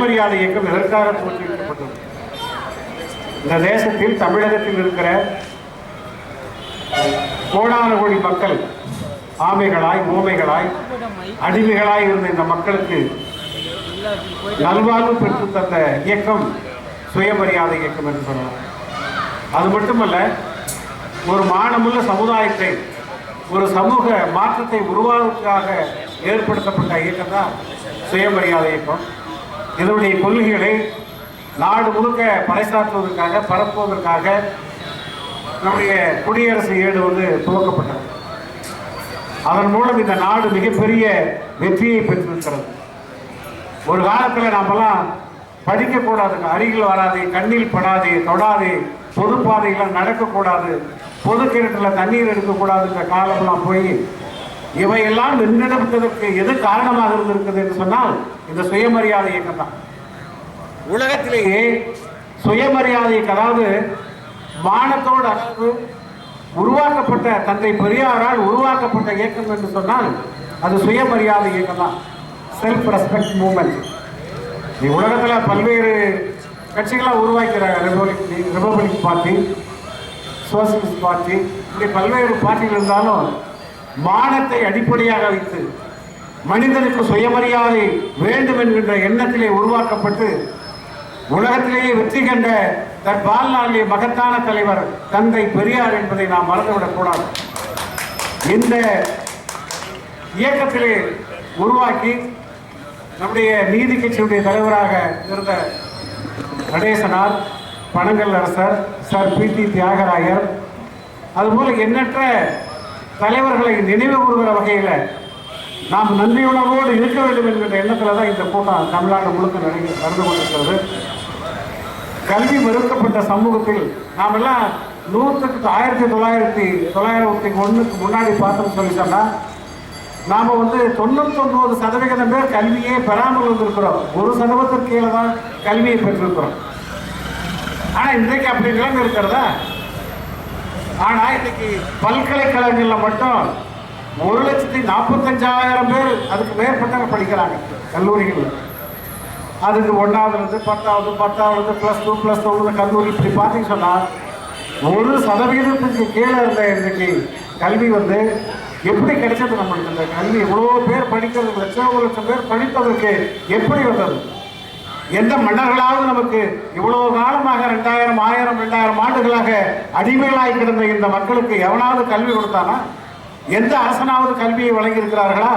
சுயமரியாதை இயக்கம் எதற்காக தோற்றுவிக்கப்பட்டது? இந்த தேசத்தில் தமிழகத்தில் இருக்கிற கோடான கோடி மக்கள் ஆமைகளாய் ஊமைகளாய் அடிமைகளாய் இருந்த இந்த மக்களுக்கு நல்வாழ்வு பெற்று தந்த இயக்கம் சுயமரியாதை இயக்கம் என்று சொல்லலாம். அது மட்டுமல்ல ஒரு மானமுள்ள சமுதாயத்தை ஒரு சமூக மாற்றத்தை உருவாக்குவதற்காக ஏற்படுத்தப்பட்ட இயக்கம் தான் சுயமரியாதை இயக்கம். இதனுடைய கொள்கைகளை நாடு முழுக்க பறைசாற்றுவதற்காக பரப்புவதற்காக நம்முடைய குடியரசு ஏடு வந்து துவக்கப்பட்டது. அதன் மூலம் இந்த நாடு மிகப்பெரிய வெற்றியை பெற்றிருக்கிறது. ஒரு காலத்தில் நாமெல்லாம் படிக்கக்கூடாதுங்க அருகில் வராது கண்ணில் படாதே தொடாது பொது பாதையில் நடக்கக்கூடாது பொது கிணற்றில் தண்ணீர் எடுக்கக்கூடாதுன்ற காலம்லாம் போய் இவையெல்லாம் நின்றெடுப்பதற்கு எது காரணமாக இருந்திருக்குது என்று சொன்னால் இந்த சுயமரியாதை இயக்கம் தான் உலகத்திலேயே சுயமரியாதை அதாவது மானத்தோடு அதாவது உருவாக்கப்பட்ட தந்தை பெரியாரால் உருவாக்கப்பட்ட இயக்கம் என்று சொன்னால் அது சுயமரியாதை இயக்கம் தான் செல்ஃப் ரெஸ்பெக்ட் மூமெண்ட் நீ உலகத்தில் பல்வேறு கட்சிகளாக உருவாக்கிறாங்க. Republic republic party socialist party இப்படி பல்வேறு பார்ட்டிகள் இருந்தாலும் மானத்தை அடிப்படையாக வைத்து மனிதனுக்கு சுயமரியாதை வேண்டும் என்கின்ற எண்ணத்திலே உருவாக்கப்பட்டு உலகத்திலேயே வெற்றி கண்ட தன் வாழ்நாளிலே மகத்தான தலைவர் தந்தை பெரியார் என்பதை நாம் மறந்துவிடக் கூடாது. இந்த இயக்கத்திலே உருவாக்கி நம்முடைய நீதி கட்சியுடைய தலைவராக இருந்த நடேசனார் பனங்கல் அரசர் சார் பி டி தியாகராயர் அதுபோல எண்ணற்ற தலைவர்களை நினைவு கூறுகிற வகையில் நாம் நன்றியுணர்வோடு இருக்க வேண்டும் என்கிற எண்ணத்தில் தான் இந்த கூட்டம் தமிழ்நாடு முழுக்க நடந்து நடந்து கொண்டிருக்கிறது. கல்வி மறுக்கப்பட்ட சமூகத்தில் நாம் எல்லாம் நூற்றுக்கு ஆயிரத்தி தொள்ளாயிரத்தி தொள்ளாயிரத்தி ஒன்றுக்கு முன்னாடி பார்த்தோம்னு சொல்லி சொன்னால் நாம் வந்து தொண்ணூத்தொம்பது சதவிகிதம் பேர் கல்வியே பெறாமல் வந்திருக்கிறோம். ஒரு சதவீதத்திற்கு கீழே தான் கல்வியை பெற்றிருக்கிறோம். ஆனால் இன்றைக்கு அப்படி நிலைமை இருக்கிறதா? ஆனால் இன்னைக்கு பல்கலைக்கழகங்களில் மட்டும் ஒரு லட்சத்தி நாற்பத்தஞ்சாயிரம் பேர் அதுக்கு மேற்பட்டவங்க படிக்கிறாங்க கல்லூரிகளில். அதுக்கு ஒன்றாவதுலேருந்து பத்தாவது பத்தாவது ப்ளஸ் டூ ப்ளஸ் டூ கல்லூரி இப்படி பார்த்தீங்கன்னு சொன்னால் ஒரு சதவீதத்துக்கு கீழே இருந்த இன்னைக்கு கல்வி வந்து எப்படி கிடைச்சது நம்மளுக்கு? இந்த கல்வி இவ்வளோ பேர் படிக்கிறது லட்சம் லட்சம் பேர் படிப்பதற்கு எப்படி வந்தது? எந்த மன்னர்களாவது நமக்கு இவ்வளவு காலமாக ரெண்டாயிரம் ஆயிரம் ரெண்டாயிரம் ஆண்டுகளாக அடிமைகளாய் கிடந்த இந்த மக்களுக்கு எவனாவது கல்வி கொடுத்தானா? எந்த அரசனாவது கல்வியை வழங்கியிருக்கிறார்களா?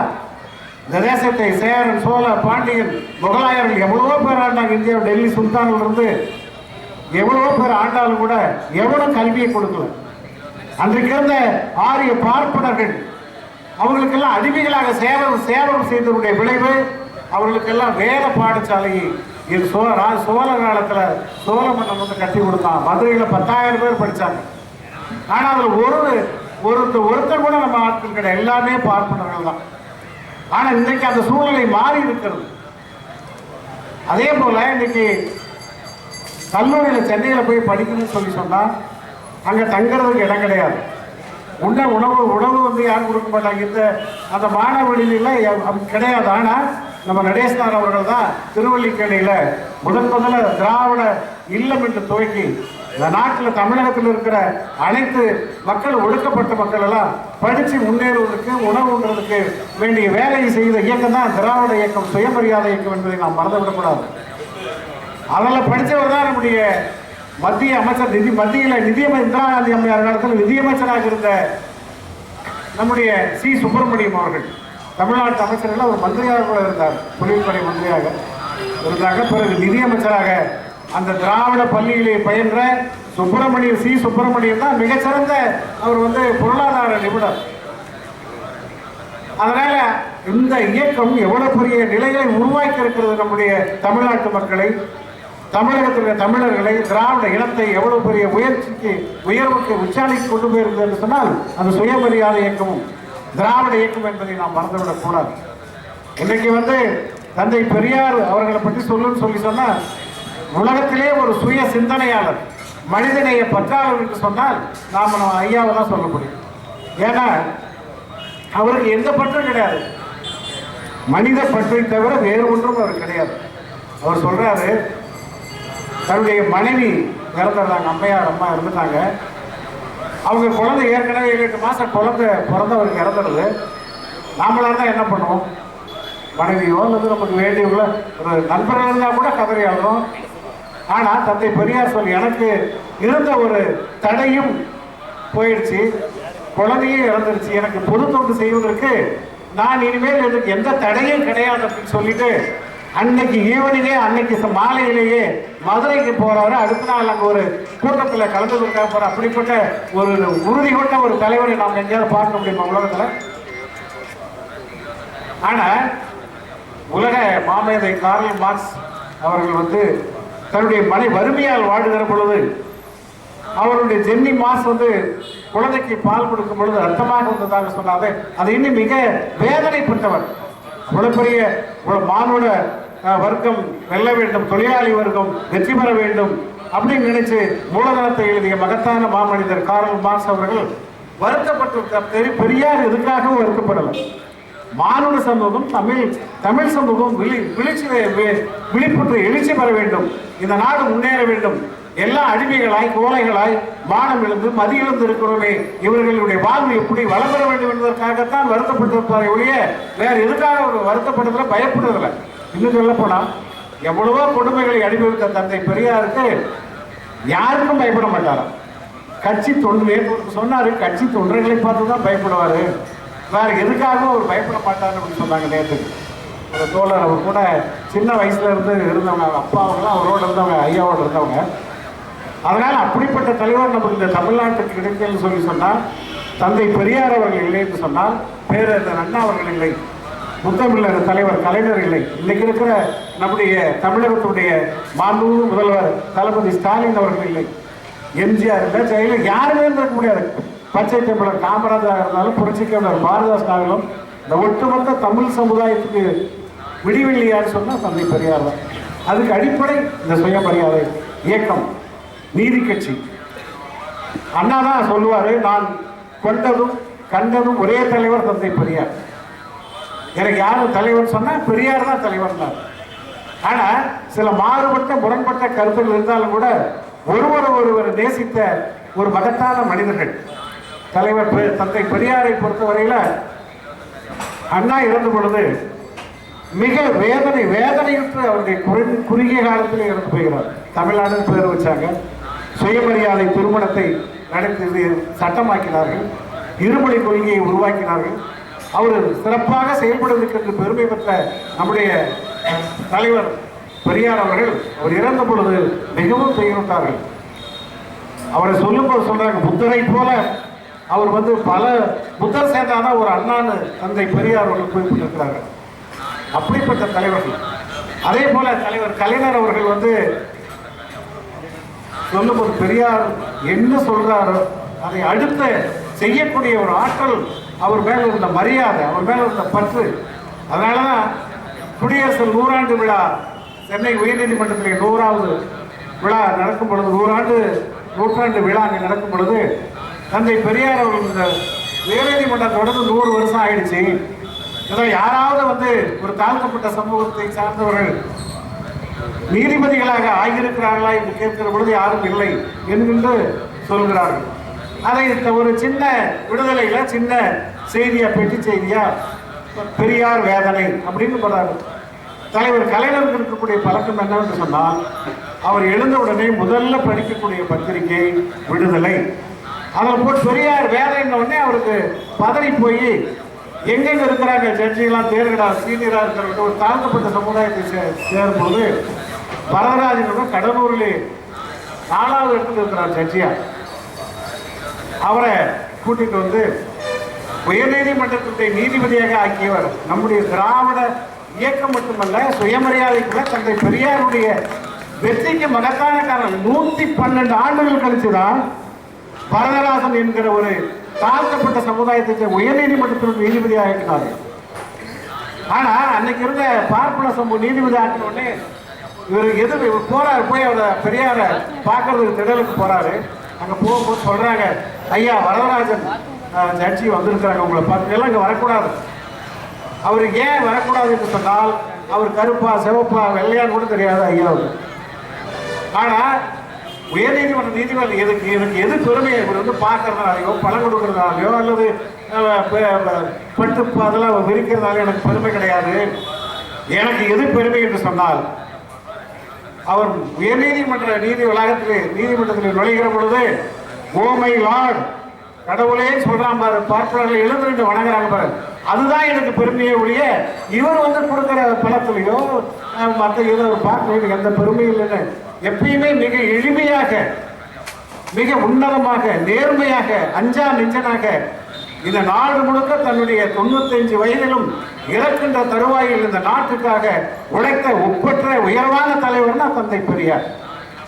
இந்த தேசத்தை சேரன் சோழ பாண்டியன் முகலாயர்கள் எவ்வளவோ பேர் ஆண்டாங்க. இந்தியா டெல்லி சுல்தானில் இருந்து எவ்வளவோ பேர் ஆண்டாலும் கூட எவனும் கல்வியை கொடுக்கல. அன்றைக்கு இருந்த ஆரிய பார்ப்பனர்கள் அவங்களுக்கெல்லாம் அடிமைகளாக சேவம் சேவம் செய்தவருடைய விளைவு அவர்களுக்கெல்லாம் வேத பாடசாலையை இது சோ சோழ காலத்தில் சோழ மன்னன் வந்து கட்டி கொடுத்தான். மதுரையில் பத்தாயிரம் பேர் படித்தாங்க ஆனால் அதில் ஒரு ஒருத்தர் ஒருத்தர் கூட நம்ம ஆட்கள் கிடையாது. எல்லாமே பார்ப்பனர்கள் தான். ஆனால் இன்றைக்கு அந்த சூழ்நிலை மாறி இருக்கிறது. அதே போல இன்னைக்கு கல்லூரியில் சென்னையில் போய் படிக்கணும்னு சொல்லி சொன்னால் அங்கே தங்குறதுக்கு இடம் கிடையாது. உண்ண உணவு உணவு வந்து யாரும் கொடுக்க மாட்டாங்க. இந்த அந்த மாணவர்களில் அப்படி கிடையாது. ஆனால் நம்ம நடேசனார் அவர்கள் தான் திருவல்லிக்கேணியில் முதன் முதல்ல திராவிட இல்லம் என்று துவக்கி இந்த நாட்டில் தமிழகத்தில் இருக்கிற அனைத்து மக்கள் ஒடுக்கப்பட்ட மக்கள் எல்லாம் படித்து முன்னேறுவதற்கு உணவு உண்றதுக்கு வேண்டிய வேலையை செய்த இயக்கம் தான் திராவிட இயக்கம் சுயமரியாதை இயக்கம் என்பதை நாம் மறந்துவிடக்கூடாது. அதில் படித்தவர் தான் நம்முடைய மத்திய அமைச்சர் நிதி மத்தியில் நிதியமைச்சர் இந்திரா காந்தி அம்மையார் காலத்தில் நிதியமைச்சராக இருந்த நம்முடைய சி. சுப்பிரமணியம் அவர்கள். தமிழ்நாட்டு அமைச்சர்கள் ஒரு மந்திரியாக கூட இருந்தார். தொழில்துறை மந்திரியாக. இருந்தாங்க பிறகு நிதியமைச்சராக அந்த திராவிட பள்ளியிலே பயின்ற சுப்பிரமணியம் சி. சுப்பிரமணியம் தான் மிகச்சிறந்த அவர் வந்து பொருளாதார நிபுணர். அதனால இந்த இயக்கம் எவ்வளவு பெரிய நிலைகளை உருவாக்கி இருக்கிறது நம்முடைய தமிழ்நாட்டு மக்களை தமிழகத்தில் தமிழர்களை திராவிட இனத்தை எவ்வளவு பெரிய உயர்ச்சிக்கு உயர்வுக்கு உச்சாணிக்கு கொண்டு போயிருந்தது என்று சொன்னால் அந்த சுயமரியாதை இயக்கமும். திராவிட இயக்கம் என்பதை நாம் மறந்துவிடக் கூடாது. இன்னைக்கு வந்து தந்தை பெரியார் அவர்களை பற்றி சொல்லுன்னு சொல்லி சொன்னால் உலகத்திலே ஒரு சுய சிந்தனையாளர் மனிதநேய பற்றாளர் என்று சொன்னால் நாம் நம்ம ஐயாவை தான் சொல்ல முடியும். ஏன்னா அவருக்கு எந்த பற்றும் கிடையாது. மனித பற்றை தவிர வேறு ஒன்றும் அவர் கிடையாது. அவர் சொல்கிறாரு தன்னுடைய மனைவி இறந்துடுறாங்க அம்மையார் அம்மா இருந்துட்டாங்க அவங்க குழந்தை ஏற்கனவே ஏழு எட்டு மாதம் குழந்தை பிறந்தவருக்கு இறந்துடுது. நாமளாக இருந்தால் என்ன பண்ணுவோம்? மனைவியோ அல்லது நமக்கு வேண்டியவங்களோ ஒரு நண்பராக இருந்தால் கூட கதறி அழுறோம். ஆனால் தந்தை பெரியார் சொல் எனக்கு இருந்த ஒரு தடையும் போயிடுச்சு. குழந்தையும் இறந்துருச்சு. எனக்கு பொது தொண்டு செய்வதற்கு நான் இனிமேல் எனக்கு எந்த தடையும் கிடையாது அப்படின்னு சொல்லிட்டு அன்னைக்கு ஈவினிங்கே அன்னைக்கு மாலையிலேயே மதுரைக்கு போறாரு அடுத்த நாள் அங்கே ஒரு கூட்டத்தில் கலந்துக்கிறதுக்காக போற அப்படிப்பட்ட ஒரு உறுதி கொண்ட ஒரு தலைவரை நாம் எங்கேயாவது பார்க்க முடியுமா உலகத்தில்? ஆனா உலக மாமேதை கார்ல் மார்க்ஸ் அவர்கள் வந்து தன்னுடைய மனை வறுமையால் வாடுகிற பொழுது அவருடைய ஜென்னி மாஸ் வந்து குழந்தைக்கு பால் கொடுக்கும் பொழுது ரத்தமாக வந்ததாக சொன்னாலே அது இன்னும் மிக வேதனைப்பட்டவர். அவ்வளோ பெரிய மானுட வர்க்கம் வெல்ல வேண்டும் தொழிலாளி வர்க்கம் வெற்றி பெற வேண்டும் அப்படின்னு நினைச்சு மூலதனத்தை எழுதிய மகத்தான மாமனிதர் கார்ல் மார்க்ஸ் அவர்கள் வருத்தப்பட்டிருக்கார் பெரியார் எதுக்காகவும் வருத்தப்படலை. மானுட சமூகம் தமிழ் தமிழ் சமூகம் விழி விழிச்சு விழிப்புற்று எழுச்சி பெற வேண்டும். இந்த நாடு முன்னேற வேண்டும். எல்லா அடிமைகளாய் கோலைகளாய் மானம் எழுந்து மதி எழுந்து இருக்கிறோமே இவர்களுடைய வாழ்வு எப்படி வளம் பெற வேண்டும் என்பதற்காகத்தான் வருத்தப்பட்டிருப்பாரே ஒழிய வேற எதுக்காக ஒரு வருத்தப்படுறதுல பயப்படுறதில்ல இன்னும் சொல்ல போனா எவ்வளவோ கொடுமைகளை அனுபவித்த தந்தை பெரியாருக்கு யாருக்கும் பயப்பட மாட்டாராம். கட்சி தொண்டு சொன்னாரு கட்சி தொண்டர்களை பார்த்து தான் பயப்படுவாரு. வேற எதுக்காகவும் அவர் பயப்பட மாட்டார் அப்படின்னு சொன்னாங்க நேற்று. அந்த தோழர் அவர் கூட சின்ன வயசுல இருந்து இருந்தவங்க அப்பா அவங்களாம் அவரோட இருந்தவங்க ஐயாவோட இருந்தவங்க. அதனால் அப்படிப்பட்ட தலைவர் நமக்கு இந்த தமிழ்நாட்டுக்கு கிடைக்கலன்னு சொல்லி சொன்னால் தந்தை பெரியார் அவர்கள் இல்லை என்று சொன்னால் பேரறிஞர் அண்ணா அவர்கள் இல்லை முத்தமிழர் தலைவர் கலைஞர் இல்லை. இன்னைக்கு இருக்கிற நம்முடைய தமிழகத்துடைய மாண்புமிகு முதல்வர் தளபதி ஸ்டாலின் அவர்கள் இல்லை. எம்ஜிஆர் இல்லை ஜெயலலிதா யாருமே இருந்திருக்க முடியாது. பச்சை தமிழர் காமராஜராக இருந்தாலும் புரட்சிக்கவிழர் பாரதாஸ்தாலும் இந்த ஒட்டுமொத்த தமிழ் சமுதாயத்துக்கு விடிவெள்ளியார் சொன்னால் தந்தை பெரியார் தான். அதுக்கு அடிப்படை இந்த சுயமரியாதை இயக்கம். நீதி கட்சி. அண்ணா தான் சொல்லுவாரு நான் கொண்டதும் கண்டதும் ஒரே தலைவர் தந்தை பெரியார். எனக்கு யாரும் தலைவர் சொன்னா பெரியார் தான் தலைவர் தான். ஆனா சில மாறுபட்ட முரண்பட்ட கருத்துகள் இருந்தாலும் கூட ஒருவர் ஒருவர் நேசித்த ஒரு மகத்தான மனிதர்கள். தலைவர் தந்தை பெரியாரை பொறுத்தவரையில அண்ணா இறந்த பொழுது மிக வேதனை வேதனையுற்று அவருடைய குறுகிய காலத்தில் இறந்து போகிறார். தமிழ்நாடு பேர் வச்சாங்க. சுயமரியாதை திருமணத்தை நடத்தி சட்டமாக்கினார்கள். இருமொழி கொள்கையை உருவாக்கினார்கள். அவர் சிறப்பாக செயல்படுவதற்கு பெருமை பெற்ற நம்முடைய தலைவர் பெரியார் அவர்கள் அவர் இறந்த பொழுது மிகவும் துயருற்றார்கள் அவரை சொல்லும்போது சொல்றாங்க புத்தரை போல. அவர் வந்து பல புத்தர் சேர்ந்தாதான் ஒரு அண்ணான்னு தந்தை பெரியார் அவர்கள் குறிப்பிட்டிருக்கிறார்கள். அப்படிப்பட்ட தலைவர்கள். அதே போல தலைவர் கலைஞர் அவர்கள் வந்து சொல்லும்போது பெரியார் என்ன சொல்றாரோ அதை அடுத்து செய்யக்கூடிய ஒரு ஆற்றல் அவர் மேல இருந்த மரியாதை அவர் மேல இருந்த பற்று. அதனாலதான் குடியரசு நூறாண்டு விழா சென்னை உயர்நீதிமன்றத்திலே நூறாவது விழா நடக்கும் பொழுது நூறாண்டு நூற்றாண்டு விழா அங்கே நடக்கும் பொழுது தந்தை பெரியார் அவர்கள் இந்த உயர்நீதிமன்றம் தொடர்ந்து நூறு வருஷம் ஆயிடுச்சு. இதில் யாராவது வந்து ஒரு தாழ்த்தப்பட்ட சமூகத்தை சார்ந்தவர்கள் நீதிபதிகளாக ஆகியிருக்கிறார்களா என்று கேட்கிற பொழுது யாரும் இல்லை என்கின்று சொல்கிறார்கள். அதை ஒரு சின்ன விடுதலையில் சின்ன செய்தியா பெட்டி செய்தியா பெரியார் வேதனை அப்படின்னு போறாரு தலைவர் கலைஞருக்கு இருக்கக்கூடிய பழக்கம் என்னவென்று சொன்னால் அவர் எழுந்த உடனே முதல்ல படிக்கக்கூடிய பத்திரிகை விடுதலை. அதில் போட்டு பெரியார் வேதனை உடனே அவருக்கு பதறி போய் எங்கெங்க இருக்கிறாங்க? ஜட்ஜிகளாம் தேர்கடா சீனியராக இருக்கிறவங்க ஒரு தாழ்த்தப்பட்ட சமுதாயத்தை சே சேரும் பொழுது வரதராஜனோட கடலூரிலே நாலாவது இடத்துல இருக்கிறார் ஜட்ஜியா. அவரை கூட்டிட்டு வந்து உயர்நீதிமன்றத்தை நீதிபதியாக ஆக்கியவர் நம்முடைய திராவிட இயக்கம் மட்டுமல்ல சுயமரியாதைக்குள்ள தந்தை பெரியாருடைய வெற்றிக்கு மகத்தான காரணம் நூத்தி பன்னெண்டு ஆண்டுகள் கழிச்சுதான் வரதராசன் என்கிற ஒரு தாழ்த்தப்பட்ட சமுதாயத்தை உயர்நீதிமன்றத்தில் நீதிபதி ஆக்கினார் ஆனா அன்னைக்கு இருந்த பார்ப்பன சமூக நீதிபதி ஆக்கின உடனே இவர் எது இவர் போறாரு போய் அவரை பெரியார பார்க்கறதுக்கு திடலுக்கு போறாரு. அங்க போகும்போது சொல்றாங்க ஐயா வரதராஜன் ஜட்ஜி வந்திருக்கிறாங்க உங்களை பார்த்து எல்லாம் இங்க வரக்கூடாது. அவர் ஏன் வரக்கூடாது என்று சொன்னால் அவர் கருப்பா சிவப்பா வெள்ளையான்னு கூட தெரியாது ஐயாவுக்கு. ஆனா உயர்நீதிமன்ற நீதிபதி எதுக்கு எனக்கு எது பெருமையை இவர் வந்து பார்க்கறதுனாலையோ பணம் கொடுக்கறதுனாலையோ அல்லது பட்டு அதெல்லாம் விரிக்கிறதுனால எனக்கு பெருமை கிடையாது. எனக்கு எது பெருமை என்று சொன்னால் அவர் உயர்நீதிமன்ற நீதி வளாகத்தில் நீதிமன்றத்தில் நுழைகிற பொழுது ஓமை லார்ட் கடவுளே சொல்றான் பாரு பார்ப்பவர்கள் எழுந்திருந்து வணங்குறாங்க பாரு. அதுதான் எனக்கு பெருமையே ஒழிய இவர் வந்து கொடுக்குற பணத்திலையோ மற்ற ஏதோ ஒரு பார்க்க எந்த பெருமையும் இல்லைன்னு எப்பயுமே மிக எளிமையாக மிக உன்னதமாக நேர்மையாக அஞ்சா நெஞ்சனாக இந்த நாடு முழுக்க தன்னுடைய தொண்ணூத்தஞ்சு வயதிலும் இறக்கின்ற தருவாயில் இந்த நாட்டுக்காக உழைத்த ஒப்பற்ற உயர்வான தலைவர்னா தந்தை பெரியார்.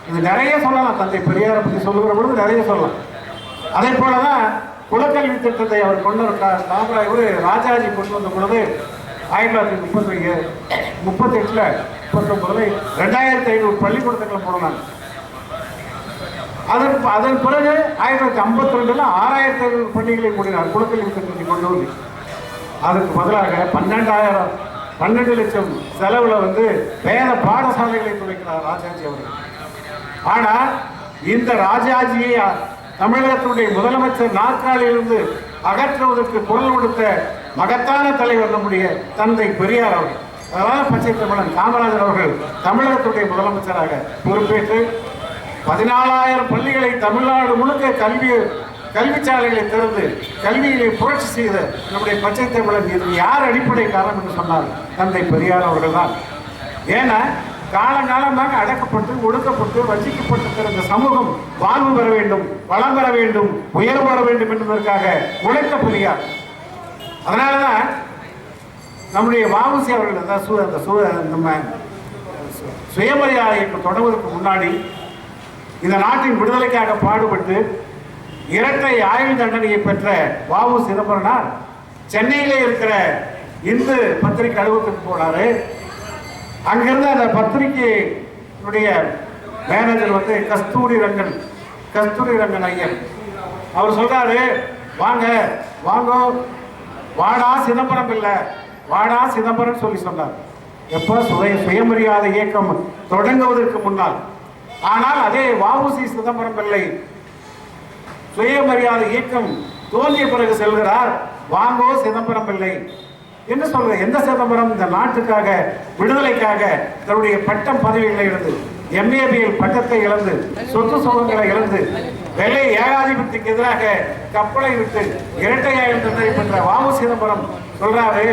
இது நிறைய சொல்லலாம் தந்தை பெரியாரை பற்றி சொல்லுகிற பொழுது நிறைய சொல்லலாம். அதே போலதான் குலக்கல்வி திட்டத்தை அவர் கொண்டு வந்த காமரா ராஜாஜி கொண்டு வந்த பொழுது ஆயிரத்தி தொள்ளாயிரத்தி முப்பத்தி முப்பத்தி எட்டுல ரெண்டாயிரத்தி ஐநூறு பள்ளிக்கூடத்துக்களை போனாங்க அதற்கு அதன் பிறகு ஆயிரத்தி தொள்ளாயிரத்தி ஐம்பத்தி ரெண்டுல ஆறாயிரத்தி ஐநூறு பள்ளிகளை கூடினார் குலக்கல்வி திட்டத்தை கொண்டு வந்து. அதற்கு பதிலாக பன்னெண்டாயிரம் பன்னெண்டு லட்சம் செலவில் வந்து வேத பாடசாலைகளை துவைக்கிறார் ராஜாஜி அவர்கள். ஆனால் இந்த ராஜாஜியை தமிழகத்தினுடைய முதலமைச்சர் நாற்காலியிலிருந்து அகற்றுவதற்கு குரல் கொடுத்த மகத்தான தலைவர் நம்முடைய தந்தை பெரியார் அவர்கள். அதனால் பச்சை தமிழன் காமராஜர் அவர்கள் தமிழகத்துடைய முதலமைச்சராக பொறுப்பேற்று பதினாலாயிரம் பள்ளிகளை தமிழ்நாடு முழுக்க கல்வி கல்விச்சாலைகளை திறந்து கல்வியிலே புரட்சி செய்த நம்முடைய பச்சை தமிழன். இது யார் அடிப்படை காரணம் என்று சொன்னார் தந்தை பெரியார் அவர்கள் தான் ஏன்னா காலங்காலமாக அடக்கப்பட்டு ஒடுக்கப்பட்டு வஞ்சிக்கப்பட்டிருக்கிற இந்த சமூகம் வாழ்வு பெற வேண்டும் வளம் பெற வேண்டும் உயர்வு பெற வேண்டும் என்பதற்காக உழைத்த பெரியார். அதனாலதான் நம்முடைய வாவுசி அவர்கள் அந்த சு அந்த சு நம்ம சு- சுயமரியாதை இயக்கம் தொடங்குவதற்கு முன்னாடி இந்த நாட்டின் விடுதலைக்காக பாடுபட்டு இரட்டை ஆயுள் தண்டனையை பெற்ற வாவு சிதம்பரனார் சென்னையிலே இருக்கிற இந்து பத்திரிகை அலுவலகத்துக்கு போனார். அங்கிருந்து அந்த பத்திரிகையினுடைய மேனேஜர் வந்து கஸ்தூரி ரங்கன் கஸ்தூரி ரங்கன் ஐயர். அவர் சொல்றாரு வாங்க வாங்க. வாடா சிதம்பரம் இல்லை. வாடா சிதம்பரம் சொல்லி சொன்னார். எப்போ சுய சுயமரியாதை இயக்கம் தொடங்குவதற்கு முன்னால்? ஆனால் அதே வஉசி சிதம்பரம் பிள்ளை சுயமரியாதை இயக்கம் தோன்றிய பிறகு செல்கிறார். வாங்கோ சிதம்பரம் பிள்ளை. என்ன சொல்ற எந்த சிதம்பரம்? இந்த நாட்டுக்காக விடுதலைக்காக தன்னுடைய பட்டம் பதவிகளை இழந்து எம்ஏபிஎல் பட்டத்தை இழந்து சொத்து சுகங்களை இழந்து வெள்ளை ஏகாதிபத்தியத்துக்கு எதிராக கப்பலை விட்டு இரட்டையாயிரம் தண்டனை பண்ற வாமு சிதம்பரம் சொல்றாரு.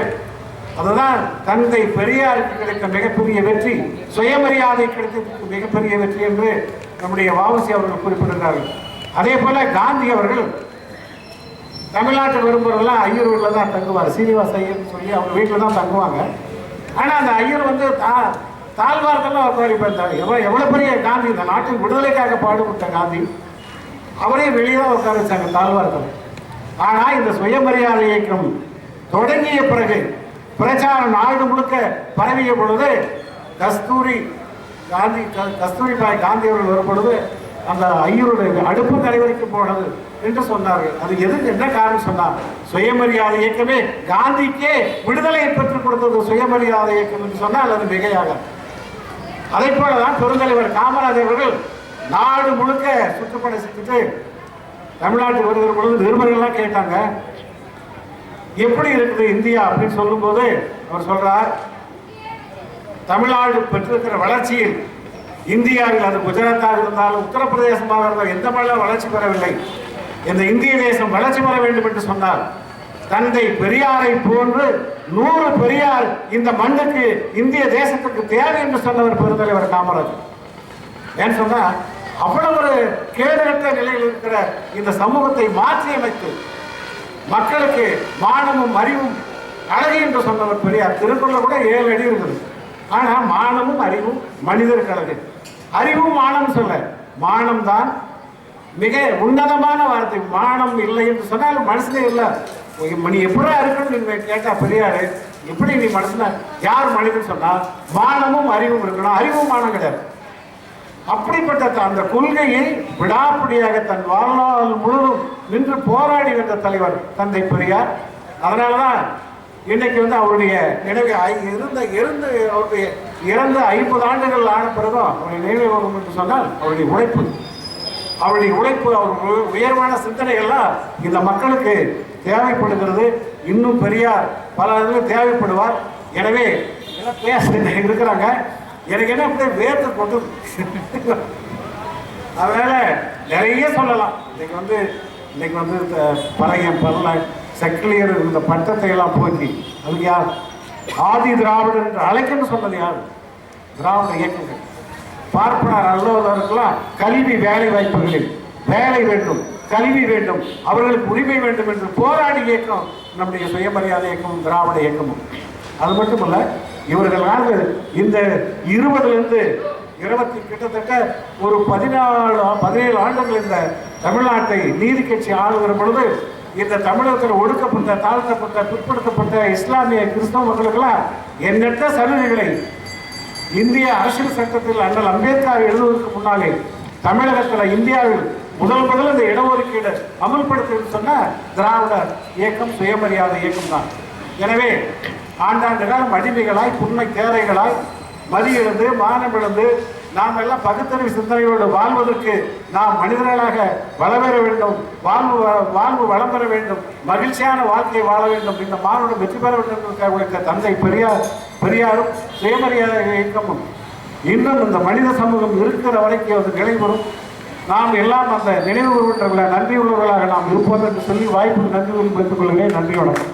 அதுதான் தந்தை பெரியாருக்கு கிடைத்த மிகப்பெரிய வெற்றி சுயமரியாதை கிடைத்ததற்கு மிகப்பெரிய வெற்றி என்று நம்முடைய வாவசி அவர்கள் குறிப்பிடுகிறார்கள் அதே போல காந்தி அவர்கள் தமிழ்நாட்டுக்கு வரும்போதெல்லாம் ஐயர் வீட்டில் தான் தங்குவார். சீனிவாச ஐயர்னு சொல்லி அவங்க வீட்டில் தான் தங்குவாங்க. ஆனால் அந்த ஐயர் வந்து தா தாழ்வார்த்தெல்லாம் உட்காரி பார்த்தார் எவ்வளோ எவ்வளோ பெரிய காந்தி இந்த நாட்டின் விடுதலைக்காக பாடுபட்ட காந்தி. அவரே வெளியே தான் உட்கார வச்சாங்க தாழ்வார்த்தம் ஆனால் இந்த சுயமரியாதை இயக்கம் தொடங்கிய பிறகு பிரச்சாரம் நாடு முழுக்க பரவிய பொழுது கஸ்தூரி காந்தி க- கஸ்தூரிபாய் காந்தி அவர்கள் வரும்பொழுது அந்த ஐயருடைய அடுப்பு கரை போனது என்று சொன்னார்கள். அது எதுக்கு என்ன காரணம் சொன்னார்? சுயமரியாதை இயக்கமே காந்திக்கே விடுதலையை பெற்றுக் கொடுத்தது சுயமரியாதை இயக்கம் என்று சொன்னால் அது மிகையாக. அதே போலதான் பெருந்தலைவர் காமராஜர் அவர்கள் நாடு முழுக்க சுற்றுப்படை செஞ்சுட்டு தமிழ்நாட்டுக்கு வருகிற பொழுது நிருபர்கள்லாம் கேட்டாங்க எப்படி இருக்குது இந்தியா அப்படின்னு சொல்லும்போது அவர் சொல்றார் தமிழ்நாடு பெற்றிருக்கிற வளர்ச்சியில் இந்தியாவில் அது குஜராத்தாக இருந்தாலும் உத்தரப்பிரதேசமாக இருந்தால் எந்த மாநிலம் வளர்ச்சி பெறவில்லை. இந்த இந்திய தேசம் வளர்ச்சி பெற வேண்டும் என்று சொன்னார். தந்தை பெரியாரை போன்று நூறு பெரியார் இந்த மண்ணுக்கு இந்திய தேசத்துக்கு தேவை என்று சொன்னவர் பெருந்தலைவர் காமராஜர். ஏன்னு சொன்னா அவ்வளவு ஒரு கேடுகட்ட நிலையில் இருக்கிற இந்த சமூகத்தை மாற்றி அமைத்து மக்களுக்கு மானமும் அறிவும் அழகு என்று சொன்னவர் பெரியார். திருக்குறள் கூட ஏழு அடி இருக்குது. ஆனால் மானமும் அறிவும் மனிதருக்கு அழகு. அறிவும் மானம் சொல்ல மானம் தான் மிக உன்னதமான வார்த்தை. மானம் இல்லை என்று சொன்னால் மனசுலே இல்லை. நீ எப்படா இருக்கணும் கேட்டா பெரியாரு எப்படி நீ மனசுல யார் மனிதன் சொன்னா மானமும் அறிவும் இருக்கணும். அறிவும் மானம் கிடையாது. அப்படிப்பட்ட த- அந்த கொள்கையை விடாப்பிடியாக தன் வாழ்நாள் முழுவதும் நின்று போராடி வந்த தலைவர் தந்தை பெரியார். அதனாலதான் இன்னைக்கு வந்து அவருடைய நினைவு ஐ- இருந்த இருந்து அவருடைய இறந்த ஐம்பது ஆண்டுகள் ஆன பிறகும் அவருடைய நினைவு வரும் என்று சொன்னால் அவருடைய உழைப்பு. அவருடைய உழைப்பு அவர் உயர்வான சிந்தனைகள்லாம் இந்த மக்களுக்கு தேவைப்படுகிறது. இன்னும் பெரியார் பல இதில் தேவைப்படுவார். எனவே எல்லாம் பேச இருக்கிறாங்க. எனக்கு என்ன அப்படியே வேர்த்து கொண்டு அதனால நிறைய சொல்லலாம். இன்னைக்கு வந்து இன்னைக்கு வந்து இந்த பழைய பல்ல செக்கிலியர் இந்த பட்டத்தை எல்லாம் போக்கி அதுக்கு யார்? ஆதி திராவிடர் என்று அழைக்கன்னு சொன்னது யார்? திராவிட இயக்கங்கள். பார்ப்பனர் அல்லவர்களுக்கெல்லாம் கல்வி வேலை வாய்ப்புகளில் வேலை வேண்டும் கல்வி வேண்டும் அவர்களுக்கு உரிமை வேண்டும் என்று போராடி இயக்கம் நம்முடைய சுயமரியாதை இயக்கமும் திராவிட இயக்கமும். அது மட்டுமல்ல இவர்கள் நான்கு இந்த இருபதுலேருந்து இருபத்தி கிட்டத்தட்ட ஒரு பதினாலு பதினேழு ஆண்டுகள் இந்த தமிழ்நாட்டை நீதி கட்சி ஆளுகிற பொழுது இந்த தமிழகத்தில் ஒடுக்கப்பட்ட தாழ்த்தப்பட்ட பிற்படுத்தப்பட்ட இஸ்லாமிய கிறிஸ்தவ மக்களுக்கெல்லாம் எண்ணற்ற சலுகைகளை இந்திய அரசியல் சட்டத்தில் அண்ணல் அம்பேத்கர் எழுதுவதற்கு முன்னாலே தமிழகத்தில் இந்தியாவில் முதல் முதல் இந்த இடஒதுக்கீடு அமல்படுத்துன்னு சொன்ன திராவிட இயக்கம் சுயமரியாதை இயக்கம் தான் எனவே ஆண்டாண்டு காலம் அடிமைகளாய் புண்மை தேரைகளாய் மதியிழந்து மானம் இழந்து நாம் எல்லாம் பகுத்தறிவு சிந்தனையோடு வாழ்வதற்கு நாம் மனிதர்களாக வளம் பெற வேண்டும் வாழ்வு வ- வாழ்வு வளம் பெற வேண்டும் மகிழ்ச்சியான வாழ்க்கையை வாழ வேண்டும். இந்த மானுடம் வெற்றி பெற வேண்டும் என்று உழைத்த தந்தை பெரியார் பெரியாரும் சுயமரியாதை இயக்கமும் இன்னும் இந்த மனித சமூகம் இருக்கிற வரைக்கும் அது நிலைவரும் நாம் எல்லாம் அந்த நினைவு கூறுகின்றவர்கள நன்றி உள்ளவர்களாக நாம் இருப்போம் என்று சொல்லி வாய்ப்பு நன்றி பெற்றுக் கொள்கிறேன். நன்றி வணக்கம்.